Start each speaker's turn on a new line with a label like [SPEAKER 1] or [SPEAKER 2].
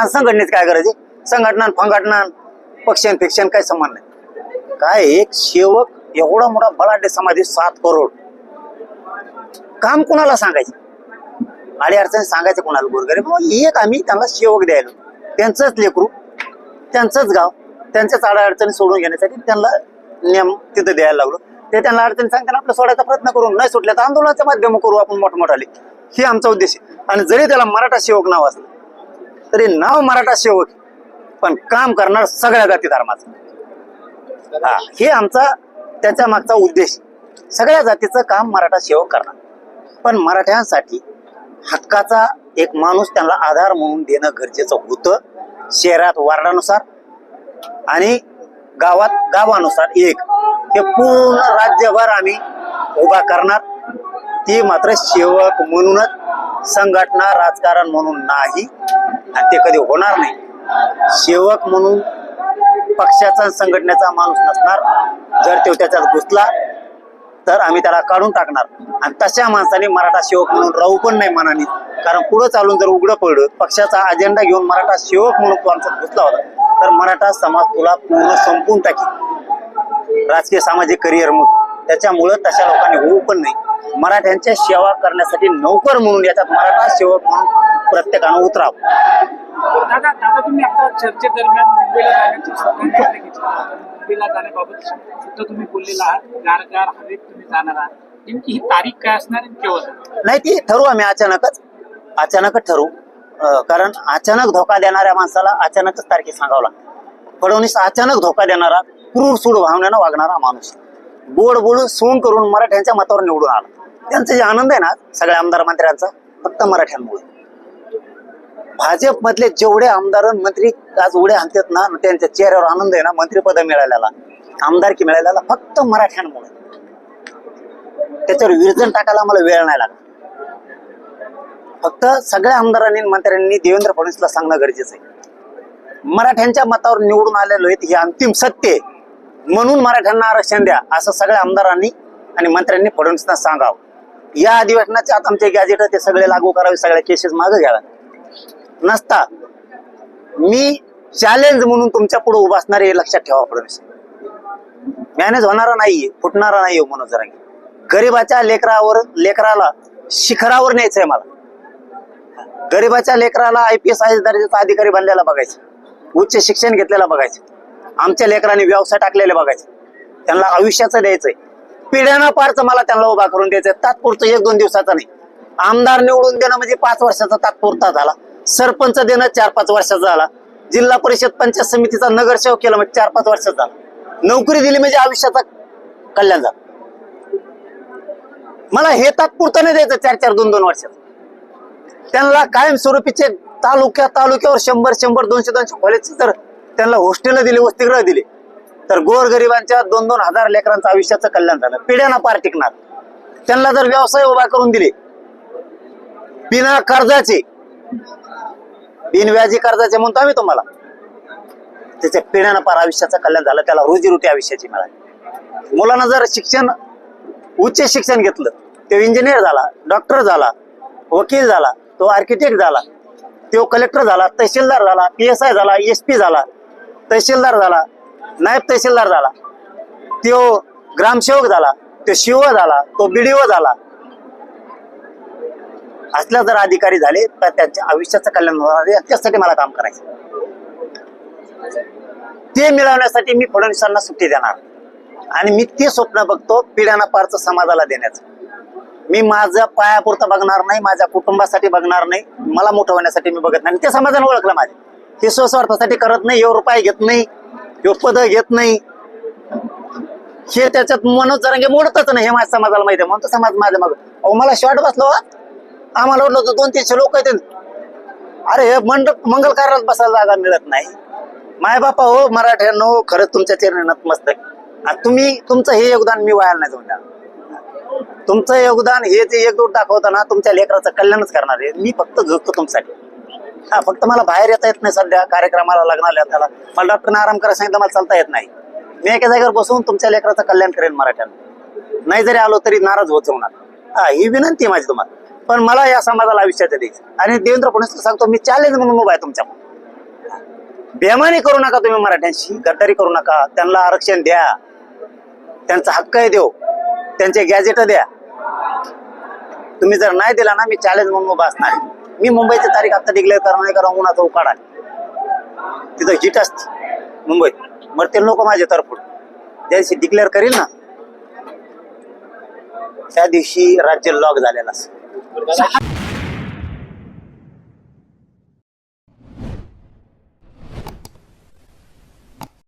[SPEAKER 1] आणि संघटनेत काय करायचे? संघटना फंघटना पक्षान फिक्षण काय समान नाही. काय एक सेवक एवढा मोठा बलाढ्य समाधी सात करोड. काम कुणाला सांगायचं? अडी अडचणी सांगायचं कोणाला? गोरगरीब. मग एक आम्ही त्यांना सेवक द्यायला. त्यांचंच लेकरू त्यांचंच गाव त्यांच्याच अडा अडचणी सोडून घेण्यासाठी त्यांना नियम तिथं द्यायला लागलो. ते त्यांना अडचणी सांगताना आपलं सोडायचा प्रयत्न करू नाही सुटल्या तर आंदोलनाच्या माध्यम करू आपण मोठमोठाले. हे आमचा उद्देश आहे. आणि जरी त्याला मराठा सेवक नाव असलं तरी नाव मराठा सेवक पण काम करणार सगळ्या जाती धर्माचं. हा हे आमचा त्याच्या मागचा उद्देश. सगळ्या जातीचं काम मराठा सेवक करणार. पण मराठ्यांसाठी हक्काचा एक माणूस त्यांना आधार म्हणून देणं गरजेचं होतं शहरात वार्डानुसार आणि गावात गावानुसार एक. हे पूर्ण राज्यभर आम्ही उभा करणार. ती मात्र सेवक म्हणूनच संघटना राजकारण म्हणून नाही आणि ते कधी होणार नाही. सेवक म्हणून पक्षाचा संघटनेचा माणूस नसणार. जर तो त्याच्यात घुसला तर आम्ही त्याला काढून टाकणार. आणि तशा माणसाने मराठा सेवक म्हणून राहू पण नाही मनाने. कारण पुढे चालून जर उघडं पडलं पक्षाचा अजेंडा घेऊन मराठा सेवक म्हणून तू आमचा घुसला होता तर मराठा समाज तुला पूर्ण संपून टाकी राजकीय सामाजिक करिअर मग त्याच्यामुळं तशा लोकांनी होऊ पण नाही. मराठ्यांच्या सेवा करण्यासाठी नौकर म्हणून याच्यात मराठा सेवक म्हणून प्रत्येकानं उतरावं.
[SPEAKER 2] दादा दादा तुम्ही आता चर्चेदरम्यान मुंबईला जाण्याची सुद्धा निर्णय घेतला मुंबईला जाण्याबाबत सुद्धा तुम्ही बोललेला आहात. गार गार हवेत तुम्ही जाणार आहात. नेमकी ही तारीख काय असणार केव्हा
[SPEAKER 1] नाही ती ठरवू आम्ही अचानकच. अचानकच ठरवू. कारण अचानक धोका देणाऱ्या माणसाला अचानकच तारखे सांगावं लागतं. फडणवीस अचानक धोका देणारा क्रूर सूड भावनेनं वागणारा माणूस. गोड बोलून सून करून मराठ्यांच्या मतावर निवडून आला. त्यांचा जे आनंद आहे ना सगळ्या आमदार मंत्र्यांचा फक्त मराठ्यांमुळे. भाजप मधले जेवढे आमदार मंत्री आज उड्या आणतात ना त्यांच्या चेहऱ्यावर आनंद आहे ना मंत्रीपद मिळालेला. आमदारकी मिळालेला फक्त मराठ्यांमुळे. त्याच्यावर विरजन टाकायला मला वेळ नाही लागला फक्त सगळ्या आमदारांनी आणि मंत्र्यांनी देवेंद्र फडणवीसला सांगणं गरजेचं आहे. मराठ्यांच्या मतावर निवडून आलेलो आहेत हे अंतिम सत्य आहे. म्हणून मराठ्यांना आरक्षण द्या असं सगळ्या आमदारांनी आणि मंत्र्यांनी फडणवीसना सांगावं. या अधिवेशनाचे आता आमचे गॅजेट ते सगळे लागू करावे सगळ्या केसेस मागे घ्याव्या नसता मी चॅलेंज म्हणून तुमच्यापुढे उभा असणार हे लक्षात ठेवा फडणवीस मॅनेज होणारा नाहीये फुटणारा नाहीये हो म्हणून जरा गरीबाच्या लेकरावर लेकराला शिखरावर न्यायचंय मला. गरीबाच्या लेकराला आय पी एस आय दर्जाचा अधिकारी बनलेला बघायचं. उच्च शिक्षण घेतलेला बघायचं. आमच्या लेकरांनी व्यवसाय टाकलेले बघायचे. त्यांना आयुष्याचं द्यायचंय. पिढ्याना पारचं मला त्यांना उभा करून द्यायचंय. तात्पुरतं एक दोन दिवसाचा नाही. आमदार निवडून देणं म्हणजे पाच वर्षाचा तात्पुरता झाला. सरपंच देणं चार पाच वर्षाचा झाला. जिल्हा परिषद पंचायत समितीचा नगरसेवक केला म्हणजे चार पाच वर्षाचा झाला. नोकरी दिली म्हणजे आयुष्याचा कल्याण झाला. मला हे तात्पुरतं नाही द्यायचं चार चार दोन दोन वर्षात त्यांना कायमस्वरूपीचे तालुक्या तालुक्यावर शंभर शंभर दोनशे दोनशे कॉलेज तर त्यांना हॉस्टेल दिले वसतिगृह दिले. तर गोरगरिबांच्या दोन दोन हजार लेकरांचं आयुष्याचं कल्याण झालं. पिढ्याना पार टिकणार. त्यांना जर व्यवसाय उभा करून दिले बिना कर्जाचे बिनव्याजी कर्जाचे म्हणतो आम्ही तुम्हाला. त्याच्या पिढ्यानं पार आयुष्याचं कल्याण झालं त्याला रोजीरोटी आयुष्याची मिळाली. मुलांना जर शिक्षण उच्च शिक्षण घेतलं तो इंजिनियर झाला डॉक्टर झाला वकील झाला तो आर्किटेक्ट झाला तो कलेक्टर झाला तहसीलदार झाला पी एस आय झाला एस पी झाला तहसीलदार झाला नायब तहसीलदार झाला तो ग्रामसेवक झाला तो शिव झाला तो बीडीओ झाला. असल्या जर अधिकारी झाले तर त्यांच्या आयुष्याचं कल्याण होणार त्यासाठी मला काम करायचं ते मिळवण्यासाठी मी फडणवीसांना सुट्टी देणार. आणि मी ते स्वप्न बघतो पिढ्याना पारचं समाजाला देण्याचं. मी माझ्या पायापुरतं बघणार नाही माझ्या कुटुंबासाठी बघणार नाही मला मोठं होण्यासाठी मी बघत नाही. ते समाजाने ओळखलं माझे. ते स्वस्वार्थासाठी करत नाही एवढं रुपये घेत नाही एवढं पद घेत नाही. हे त्याच्यात मनोज जरांगे मोडतच नाही हे माझ्या समाजाला माहिती आहे. म्हणतो समाज माझ्या मग. अहो मला शॉर्ट बसलो हो. आम्हाला वाटलं होतं दोन तीनशे लोक आहेत अरे हे मंडप मंगल कार्यात बसायला जागा मिळत नाही. माय बापा हो मराठ्यांनो खरंच तुमच्या चरणात मस्त तुम्ही तुमचं हे योगदान मी व्हायला नाही जाऊन तुमचं योगदान हे जे एकजूट दाखवताना तुमच्या लेकराचं कल्याणच करणार आहे. मी फक्त झुकतो तुमच्यासाठी. हा फक्त मला बाहेर येता येत नाही सध्या कार्यक्रमाला लग्नाला त्याला मला डॉक्टरने आराम करायला सांगितलं मला चालता येत नाही. मी एका जागेवर बसून तुमच्या लेकराचं कल्याण करेन मराठ्यांना. नाही जरी आलो तरी नाराज होत जाऊ हा ही विनंती आहे माझी तुम्हाला. पण मला या समाजाला आयुष्यात द्यायचं आणि देवेंद्र फडणवीस सांगतो मी चॅलेंज म्हणून उभा आहे तुमच्या बेमानी करू नका तुम्ही मराठ्यांशी गद्दारी करू नका. त्यांना आरक्षण द्या. त्यांचा हक्क आहे देऊ त्यांचे गॅजेट द्या. तुम्ही जर नाही दिला ना मी चॅलेंज म्हणून उभा असणार आहे. मी मुंबईची तारीख आता डिक्लेअर करणार नाही कारण उन्हाचा उकाडा आहे. तिथं हिट असते. मुंबईत मग ते लोक माझ्या तरफड त्या दिवशी डिक्लेअर करील ना त्या दिवशी राज्य लॉक झालेलं असं